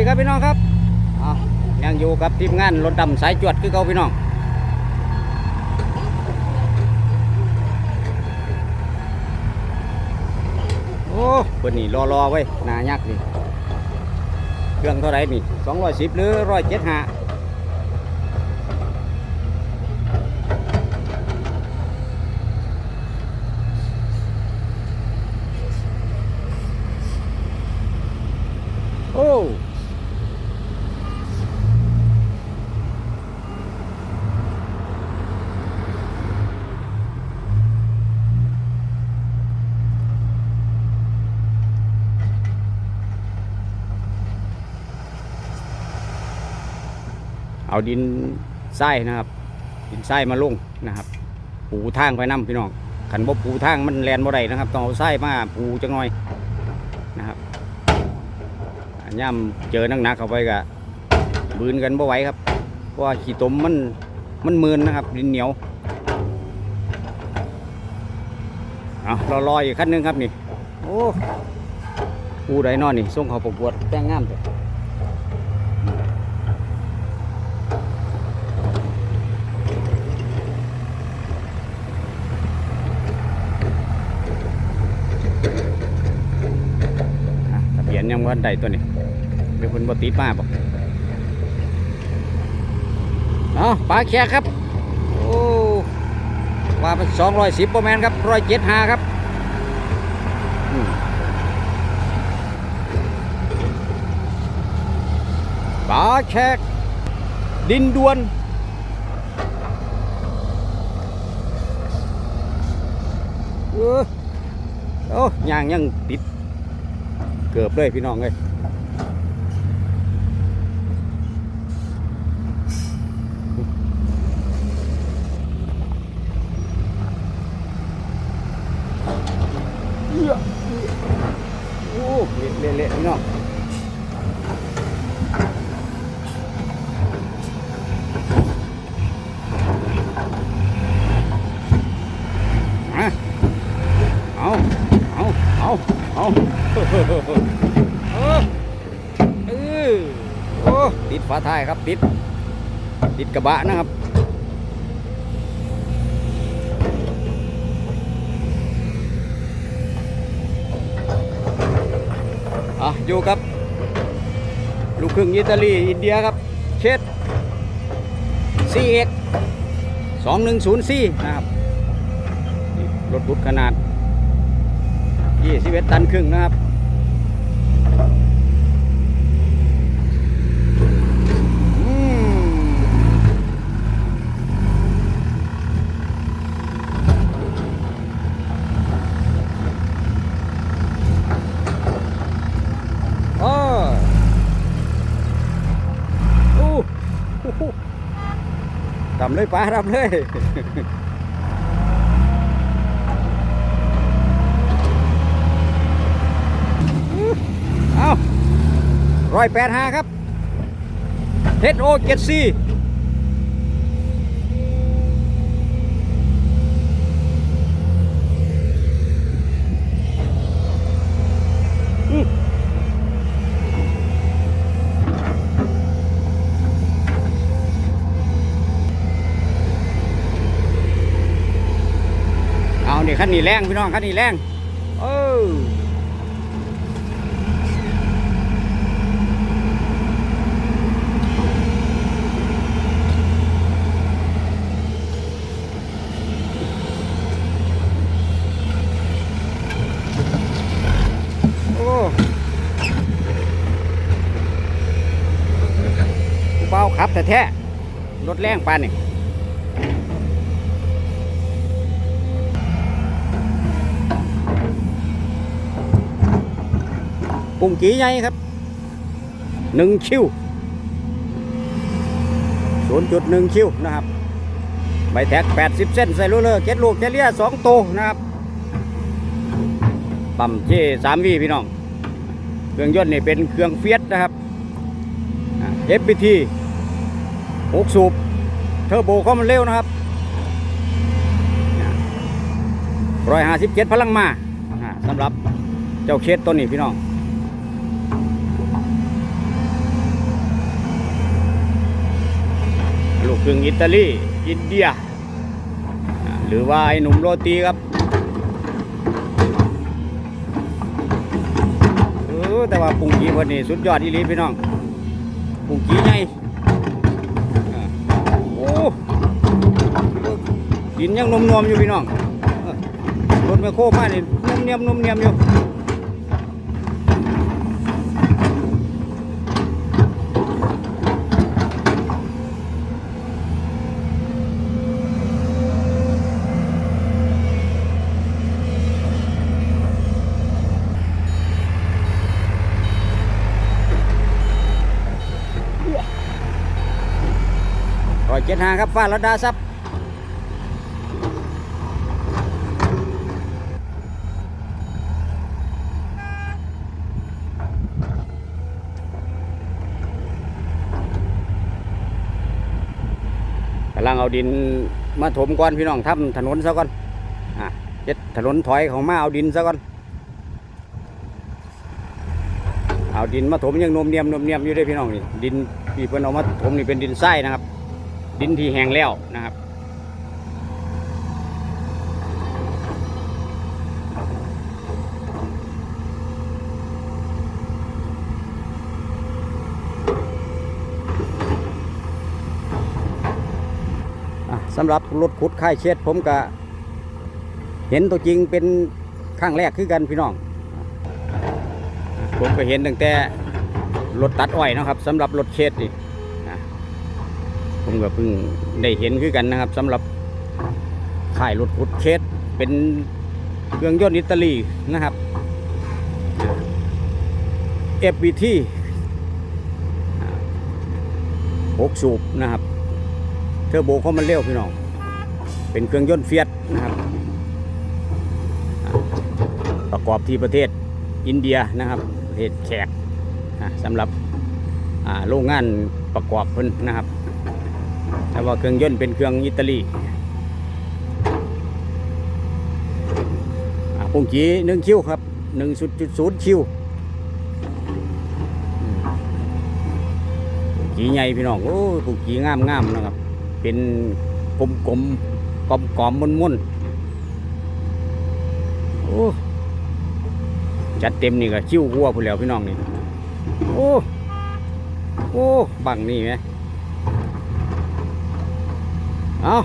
วัสดีครับพี่น้องครับอะยังอยู่กับทีมงานรถดำสายจวดคือเขาพี่น้องโอ้เปิดนี่รอรอๆไว้นายักนี่เครื่องเท่าไรนี่สองร้อยสิบหรือร้อยเจ็ดห้าโอ้ เอาดินทรายนะครับ ดินทรายมาลงนะครับ ปูทางไปนํพี่น้องขันบ่ปูทางมันแลนบ่ได้นะครับต้องเอาทรายมาปูจังหน่อยนะครับอันย่ำเจอนักๆเข้าไปกะบืนกันบ่ไหวครับเพราะว่าขี้ตมมันมันมืนนะครับ ดินเหนียวเอารอรออีกขั้นหนึงครับนี่โอ้ปูไดนอนนี่ส่งเขาประกวดแต่งงามเลย อะทะเบียนยัง วันใดตัวนี้เป็นคนบติดมาบอกเอาปลาแขกครับ โอ้ว่าเป็นสองร้อยสิบประมาณครับร้อยเจ็ดห้าครับปลาแขก ดินดวนเออโอ้ยางยังติด เกือบเลยพี่น้องเลยโอ้เละเละพี่น้องมาเอา เอาเออโอ้ติดฝาท้ายครับติด ติดกระบะนะครับอะอยู่ครับ ลูกครึ่งอิตาลีอินเดียครับ เชดซีเอ็กสองหนึ่งศูนย์สี่นะครับรถบุดขนาด ยี่สิบเอ็ดตันครึ่งนะครับอืมโอ้โอ้โอ้โหทำเลยป้าทำเลย เอา ร้อยแปดห้าครับเฮดโอเจ็ดซีเอานี่ขั้นนี้แรงพี่น้องขั้นนี้แรงเออ โอ้เบาขับแต่แท้รถแรงปานนี่ปุ่งกี่ใหญ่ครับหนึ่งคิวศูนย์จุดหนึ่งคิวนะครับใบแท็กแปดสิบเส้นใส่ลูเลอร์เจ็ดลูกเจเลียสองโตวนะครับ ปั๊มเจสามวีพี่น้อง เครื่องยนต์นี่เป็นเครื่องเฟียสนะครับ FPT 6 สูบ เทอร์โบเขามันเร็วนะครับร้อยห้าสิบเจ็ดพลังมาสำหรับเจ้าเคสตัวนี้พี่น้องลูกครึ่งอิตาลี อินเดีย หรือว่าไอ้หนุ่มโรตีครับ แต่ว่าปุงกีเพิ่นนี่สุดยอดอีหลีพี่น้องปุงกีใหญ่าโอ้ดินยังนมๆอยู่พี่น้องรถแมคโครมานี่นุ่มเนียมนุ่มเนียมอยู่ จ็ดห้าครับฟ้าระดาซับกำลังเอาดินมาถมก่อนพี่น้องทำถนนซะก่อนอะเจ็ดถนนถอยของมาเอาดินซะก่อนเอาดินมาถมยังนมเนียมนมเนียมอยู่เด้วยพี่น้องนี่ดินที่เพิ่นเอามาถมนี่เป็นดินทรายนะครับ ดินที่แห้งแล้วนะครับ สำหรับรถขุดค่ายเช็ดผมก็เห็นตัวจริงเป็นครั้งแรกคือกันพี่น้อง ผมก็เห็นตั้งแต่รถตัดอ้อยนะครับสำหรับรถเช็ดนี่ ผมก็เพิ่งได้เห็นคือกันนะครับสำหรับข่ายรถขุดเช็ดเป็นเครื่องยนต์อิตาลีนะครับ FVT หกสูบนะครับเทอร์โบเขามันเร็วพี่น้อง เป็นเครื่องยนต์เฟียสนะครับ ประกอบที่ประเทศอินเดียนะครับประเทศแขกสำหรับโรงงานประกอบเพิ่นนะครับ แต่ว่าเครื่องยนต์เป็นเครื่องอิตาลีอ่าปุ่งจีหนึ่งคิวครับหนึ่งจุดศูนย์คิวจีใหญ่พี่น้องโอ้ยปุ่งจีงามงามนะครับ เป็นกลมกลมกลมกลมมุนมุนๆโอ้จัดเต็มนี่ก็ชิวหัวพูนแหล้วพี่น้องนี่ โอ้ โอ้ บังนี่ไหม เอา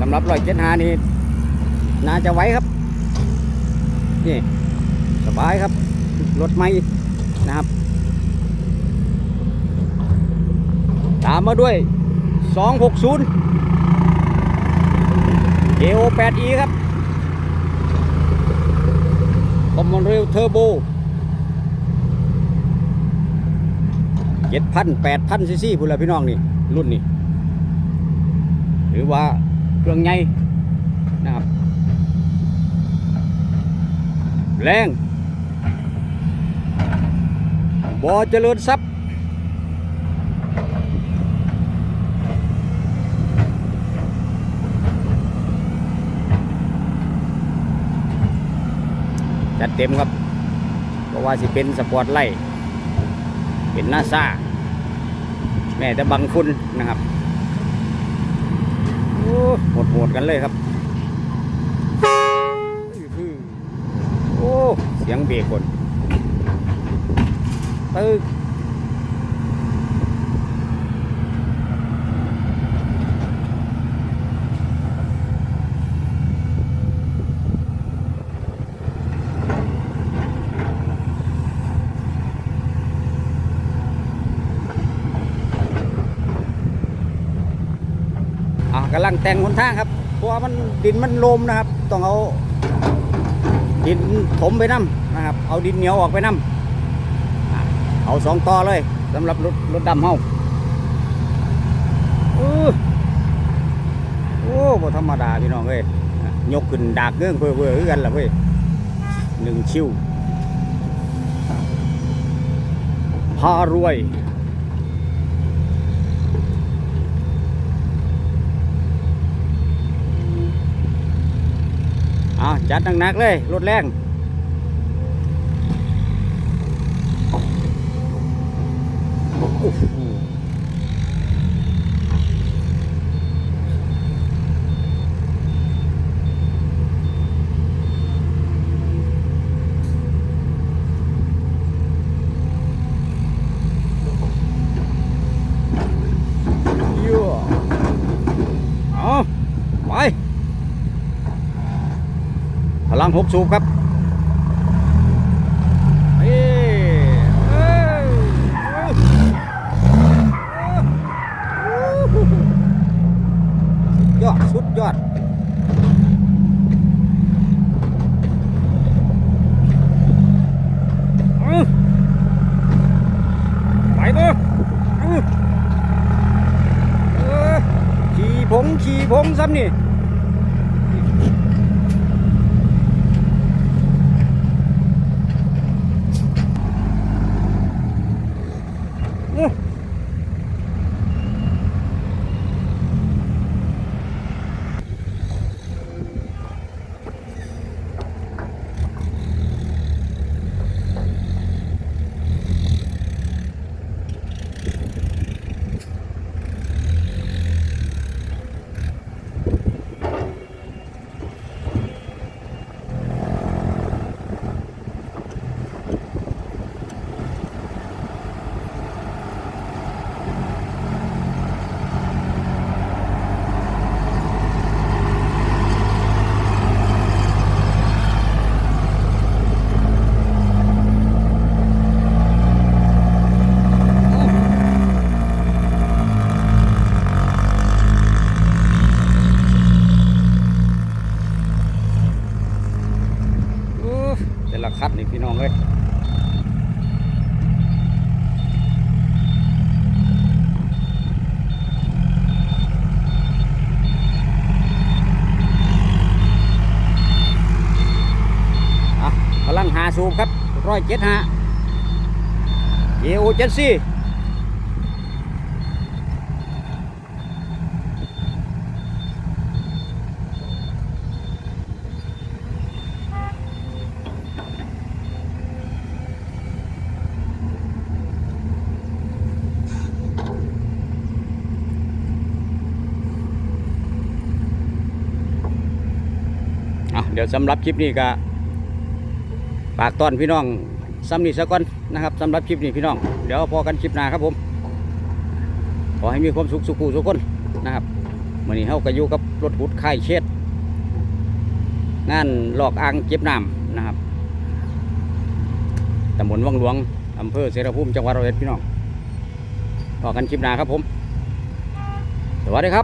สำหรับรอยเจ็ดหานี่น่าจะไหวครับ นี่ สบายครับ รถไม่นะครับ ตามมาด้วย 260 JO 8E ครับคอมมอนเรลเทอร์โบ7,000 8,000ซีซีพูดแล้วพี่น้องนี่ รุ่นนี้ หรือว่าเครื่องใหญ่นะครับ แรง บ่เจริญทรัพย์จัดเต็มครับเพราะว่าสิเป็นสปอร์ตไลท์เป็นนาซาแม่แต่บังฝุ่นะครับโอ้โหดโหดๆกันเลยครับ โอ้ เสียงเบรกคน ตึกกำลังแต่งหนทางครับ เพราะว่ามันดินมันลมนะครับ ต้องเอาดินถมไปน้ำนะครับ เอาดินเหนียวออกไปน้ำอ่ เอาสองต่อเลยสำหรับรถรถดำเฮาอู้โอ้บ่ธรรมดาพี่น้องเว้ยยกขึ้นดากเงื่องเพื่อเพื่อกันล่ะเว้ยหนึ่งชิวพารวยเอาจัดหนักๆเลย รถแรง โอ้โหยั่วเอาไปพลังหกสูบครับเอ้ยเอ้ย ยอด สุดยอดไปบ่ขี่ผงขี่ผงซ้ำนี่ อื้ออู้แต่ ละคัดนี่พี่น้องเอ้ยอะพลังหาสูบครับร้อยเจ็ดหาเอโอเจ็ดสี่ เดี๋ยวสำหรับคลิปนี้ก็ฝากตอนพี่น้องซ้ำนี่ซะก่อนนะครับสำหรับคลิปนี้พี่น้อง เดี๋ยวพอกันคลิปหน้าครับผม ขอให้มีความสุขสุขุสุขคนนะครับวันนี้เฮาก็อยู่กับรถหุดค่ายเช็ดงานหลอกอ่างเก็บน้ำนะครับตำบลวังหลวงอำเภอเสรภูมิจังหวัดร้อยเอ็ดพี่น้องพอกันคลิปหน้าครับผม สวัสดีครับ